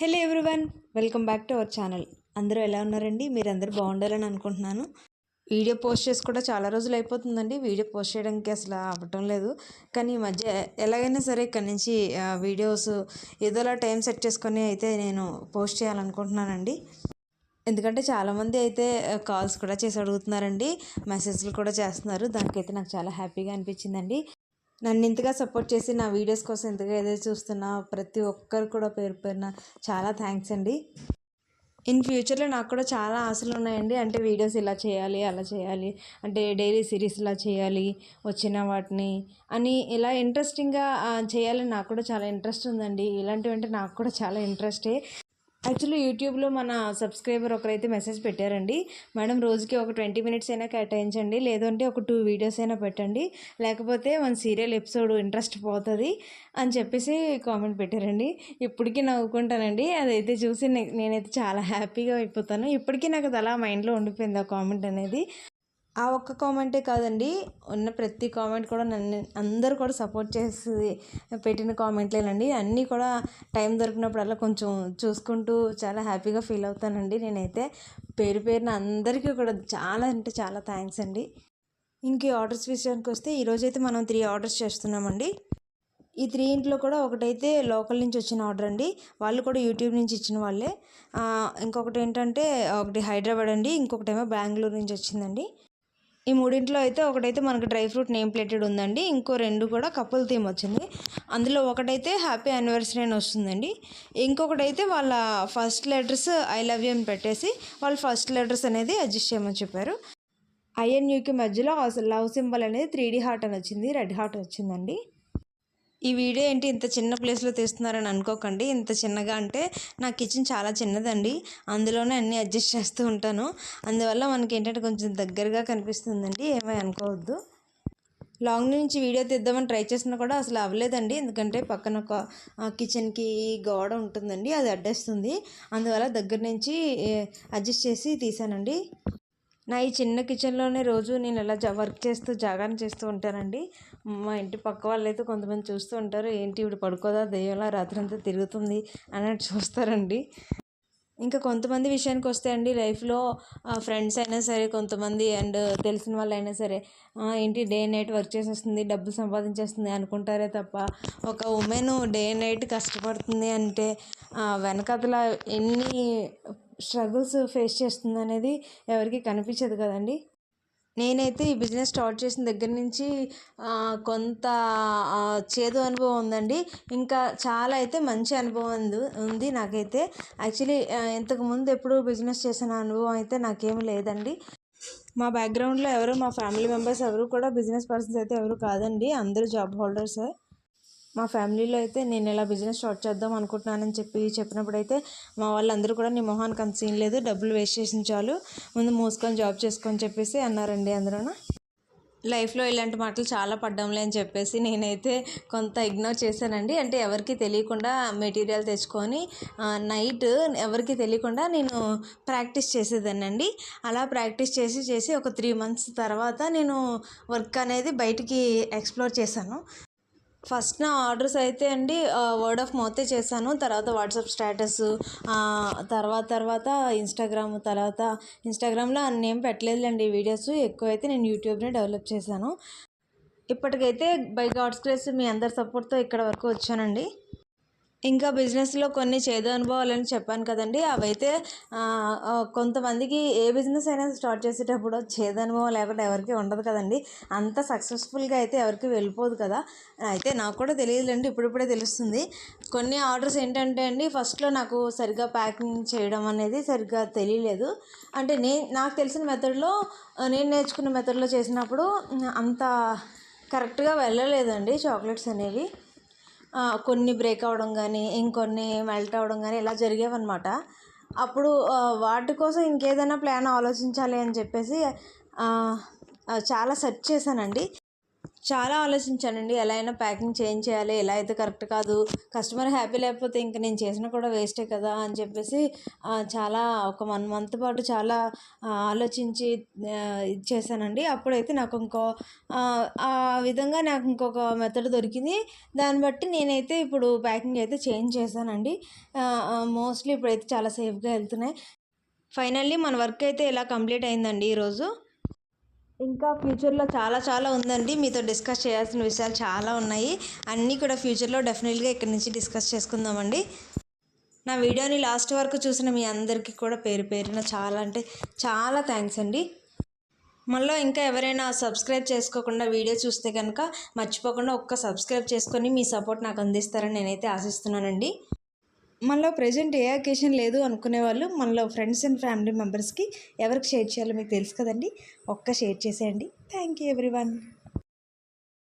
Hello everyone welcome back to our channel. అందరూ ఎలా ఉన్నారండి? మీరు బాగుండాలని అనుకుంటున్నాను. వీడియో పోస్ట్ చేసి కూడా చాలా రోజులు అయిపోతుందండి. వీడియో పోస్ట్ చేయడానికి అసలు అవ్వటం లేదు. కానీ ఈ మధ్య ఎలాగైనా సరే ఇక్కడి నుంచి వీడియోస్ ఏదోలా టైం సెట్ చేసుకొని అయితే నేను పోస్ట్ చేయాలనుకుంటున్నానండి. ఎందుకంటే చాలామంది అయితే కాల్స్ కూడా చేసి అడుగుతున్నారండి. మెసేజ్లు కూడా చేస్తున్నారు. దానికైతే నాకు చాలా హ్యాపీగా అనిపించిందండి. నన్ను ఇంతగా సపోర్ట్ చేసి నా వీడియోస్ కోసం ఇంతగా ఏదో చూస్తున్నా ప్రతి ఒక్కరు కూడా పేరు పేరున చాలా థ్యాంక్స్ అండి. ఇన్ ఫ్యూచర్లో నాకు కూడా చాలా ఆశలు ఉన్నాయండి. అంటే వీడియోస్ ఇలా చేయాలి అలా చేయాలి. అంటే డైలీ సిరీస్ ఇలా చేయాలి వచ్చిన వాటిని అని ఇలా ఇంట్రెస్టింగ్గా చేయాలని నాకు కూడా చాలా ఇంట్రెస్ట్ ఉందండి. ఇలాంటివి అంటే నాకు కూడా చాలా ఇంట్రెస్టే. యాక్చువల్లీ యూట్యూబ్లో మన సబ్స్క్రైబర్ ఒకరైతే మెసేజ్ పెట్టారండి మేడం రోజుకి ఒక ట్వంటీ మినిట్స్ అయినా కేటాయించండి లేదంటే ఒక టూ వీడియోస్ అయినా పెట్టండి లేకపోతే మన సీరియల్ ఎపిసోడ్ ఇంట్రెస్ట్ పోతుంది అని చెప్పేసి కామెంట్ పెట్టారండి. ఇప్పటికీ నవ్వుకుంటానండి. అదైతే చూసి నేనైతే చాలా హ్యాపీగా అయిపోతాను. ఇప్పటికీ నాకు అది అలా మైండ్లో ఉండిపోయింది ఆ కామెంట్ అనేది. ఆ ఒక్క కామెంటే కాదండి. ఉన్న ప్రతి కామెంట్ కూడా నన్ను అందరూ కూడా సపోర్ట్ చేసి పెట్టిన కామెంట్లేనండి అన్నీ కూడా టైం దొరికినప్పుడల్లా కొంచెం చూసుకుంటూ చాలా హ్యాపీగా ఫీల్ అవుతానండి నేనైతే. పేరు పేరున అందరికీ కూడా చాలా అంటే చాలా థ్యాంక్స్ అండి. ఇంక ఆర్డర్స్ విషయానికి వస్తే ఈరోజైతే మనం త్రీ ఆర్డర్స్ చేస్తున్నామండి. ఈ త్రీ ఇంట్లో కూడా ఒకటైతే లోకల్ నుంచి వచ్చిన ఆర్డర్ అండి. వాళ్ళు కూడా యూట్యూబ్ నుంచి ఇచ్చిన వాళ్ళే. ఇంకొకటి ఏంటంటే ఒకటి హైదరాబాద్ అండి. ఇంకొకటి ఏమో బెంగళూరు నుంచి వచ్చిందండి. ఈ మూడింట్లో అయితే ఒకటైతే మనకు డ్రై ఫ్రూట్ నేమ్ ప్లేటెడ్ ఉందండి. ఇంకో రెండు కూడా కపుల్ థీమ్ వచ్చింది. అందులో ఒకటైతే హ్యాపీ యానివర్సరీ అని వస్తుందండి. ఇంకొకటైతే వాళ్ళ first letters I love you అని పెట్టేసి వాళ్ళ ఫస్ట్ లెటర్స్ అనేది అడ్జస్ట్ చేయమని చెప్పారు. ఐఎన్యూకి మధ్యలో లవ్ సింబల్ అనేది త్రీ హార్ట్ అని వచ్చింది. రెడ్ హార్ట్ వచ్చిందండి. ఈ వీడియో ఏంటి ఇంత చిన్న ప్లేస్లో తీస్తున్నారని అనుకోకండి. ఇంత చిన్నగా అంటే నా కిచెన్ చాలా చిన్నదండి. అందులోనే అన్నీ అడ్జస్ట్ చేస్తూ ఉంటాను. అందువల్ల మనకి ఏంటంటే కొంచెం దగ్గరగా కనిపిస్తుందండి. ఏమీ అనుకోవద్దు. లాంగ్ నుంచి వీడియో తీద్దామని ట్రై చేసినా కూడా అసలు అవ్వలేదండి. ఎందుకంటే పక్కన ఒక కిచెన్కి గోడ ఉంటుందండి. అది అడ్డేస్తుంది. అందువల్ల దగ్గర నుంచి అడ్జస్ట్ చేసి తీసానండి. నా ఈ చిన్న కిచెన్లోనే రోజు నేను ఇలా వర్క్ చేస్తూ జాగారం చేస్తూ ఉంటానండి. మా ఇంటి పక్క వాళ్ళు అయితే కొంతమంది చూస్తూ ఉంటారు ఏంటి ఇప్పుడు పడుకోదా? దెయ్యంలా రాత్రంతా తిరుగుతుంది అన్నట్టు చూస్తారండి. ఇంకా కొంతమంది విషయానికి వస్తే అండి లైఫ్లో ఫ్రెండ్స్ అయినా సరే కొంతమంది అండ్ తెలిసిన వాళ్ళు అయినా సరే ఏంటి డే నైట్ వర్క్ చేసేస్తుంది డబ్బులు సంపాదించేస్తుంది అనుకుంటారే తప్ప ఒక ఉమెన్ డే నైట్ కష్టపడుతుంది అంటే వెనకతల ఎన్ని స్ట్రగుల్స్ ఫేస్ చేస్తుంది అనేది ఎవరికి కనిపించదు కదండి. నేనైతే ఈ బిజినెస్ స్టార్ట్ చేసిన దగ్గర నుంచి కొంత చేదు అనుభవం ఉందండి. ఇంకా చాలా అయితే మంచి అనుభవం ఉంది నాకైతే. యాక్చువల్లీ ఇంతకుముందు ఎప్పుడు బిజినెస్ చేసిన అనుభవం అయితే నాకేమీ లేదండి. మా బ్యాక్గ్రౌండ్లో ఎవరు మా ఫ్యామిలీ మెంబర్స్ ఎవరు కూడా బిజినెస్ పర్సన్స్ అయితే ఎవరు కాదండి. అందరూ జాబ్ హోల్డర్సే. మా ఫ్యామిలీలో అయితే నేను ఇలా బిజినెస్ స్టార్ట్ చేద్దాం అనుకుంటున్నానని చెప్పి చెప్పినప్పుడు అయితే మా వాళ్ళందరూ కూడా నీ మొహానికి అంత సీన్ లేదు డబ్బులు వేస్ట్ చేసిన చాలు ముందు మూసుకొని జాబ్ చేసుకొని చెప్పేసి అన్నారండి అందరూ లైఫ్లో ఇలాంటి మాటలు చాలా పడ్డంలే అని చెప్పేసి నేనైతే కొంత ఇగ్నోర్ చేశానండి. అంటే ఎవరికి తెలియకుండా మెటీరియల్ తెచ్చుకొని నైట్ ఎవరికి తెలియకుండా నేను ప్రాక్టీస్ చేసేదానండి అలా ప్రాక్టీస్ చేసి చేసి ఒక త్రీ మంత్స్ తర్వాత నేను వర్క్ అనేది బయటికి ఎక్స్ప్లోర్ చేశాను. ఫస్ట్ నా ఆర్డర్స్ అయితే అండి వర్డ్ ఆఫ్ మౌతే చేశాను. తర్వాత వాట్సాప్ స్టేటస్ తర్వాత తర్వాత ఇన్స్టాగ్రామ్ తర్వాత ఇన్స్టాగ్రామ్లో అన్ని ఏం పెట్టలేదులేండి వీడియోస్ ఎక్కువ అయితే నేను యూట్యూబ్ని డెవలప్ చేశాను. ఇప్పటికైతే బై గాడ్స్ క్రేస్ మీ అందరి సపోర్ట్తో ఇక్కడ వరకు వచ్చానండి. ఇంకా బిజినెస్లో కొన్ని చేదు అనుభవాలని చెప్పాను కదండి. అవైతే కొంతమందికి ఏ బిజినెస్ అయినా స్టార్ట్ చేసేటప్పుడు చేదు అనుభవం లేకుండా ఎవరికి ఉండదు కదండి. అంత సక్సెస్ఫుల్గా అయితే ఎవరికి వెళ్ళిపోదు కదా. అయితే నాకు కూడా తెలియదులేండి ఇప్పుడిప్పుడే తెలుస్తుంది. కొన్ని ఆర్డర్స్ ఏంటంటే అండి ఫస్ట్లో నాకు సరిగ్గా ప్యాకింగ్ చేయడం అనేది సరిగ్గా తెలియలేదు. అంటే నేను నాకు తెలిసిన మెథడ్లో నేను నేర్చుకున్న మెథడ్లో చేసినప్పుడు అంత కరెక్ట్గా వెళ్ళలేదండి చాక్లెట్స్ అనేవి. కొన్ని బ్రేక్ అవ్వడం కానీ ఇంకొన్ని మెల్ట్ అవ్వడం కానీ ఇలా జరిగేవన్నమాట. అప్పుడు వాటి కోసం ఇంకేదైనా ప్లాన్ ఆలోచించాలి అని చెప్పేసి చాలా సెర్చ్ చేశానండి. చాలా ఆలోచించానండి. ఎలా అయినా ప్యాకింగ్ చేంజ్ చేయాలి. ఎలా అయితే కరెక్ట్ కాదు. కస్టమర్ హ్యాపీ లేకపోతే ఇంక నేను చేసినా కూడా వేస్టే కదా అని చెప్పేసి చాలా ఒక వన్ మంత్ పాటు చాలా ఆలోచించి ఇది చేశానండి. అప్పుడైతే నాకు ఇంకో ఆ విధంగా నాకు ఇంకొక మెథడ్ దొరికింది. దాన్ని బట్టి నేనైతే ఇప్పుడు ప్యాకింగ్ అయితే చేంజ్ చేశానండి. మోస్ట్లీ ఇప్పుడైతే చాలా సేఫ్గా వెళ్తున్నాయి. ఫైనల్లీ మన వర్క్ అయితే ఇలా కంప్లీట్ అయిందండి ఈరోజు? ఇంకా ఫ్యూచర్లో చాలా చాలా ఉందండి. మీతో డిస్కస్ చేయాల్సిన విషయాలు చాలా ఉన్నాయి. అన్నీ కూడా ఫ్యూచర్లో డెఫినెట్గా ఇక్కడ నుంచి డిస్కస్ చేసుకుందామండి. నా వీడియోని లాస్ట్ వరకు చూసిన మీ అందరికీ కూడా పేరు పేరున చాలా అంటే చాలా థ్యాంక్స్ అండి. మళ్ళీ ఇంకా ఎవరైనా సబ్స్క్రైబ్ చేసుకోకుండా వీడియో చూస్తే కనుక మర్చిపోకుండా ఒక్క సబ్స్క్రైబ్ చేసుకొని మీ సపోర్ట్ నాకు అందిస్తారని నేనైతే ఆశిస్తున్నానండి. మనలో ప్రజెంట్ ఏ అకేషన్ లేదు అనుకునే వాళ్ళు మనలో ఫ్రెండ్స్ అండ్ ఫ్యామిలీ మెంబర్స్కి ఎవరికి షేర్ చేయాలో మీకు తెలుసు కదండి. ఒక్క షేర్ చేసేయండి. Thank you everyone.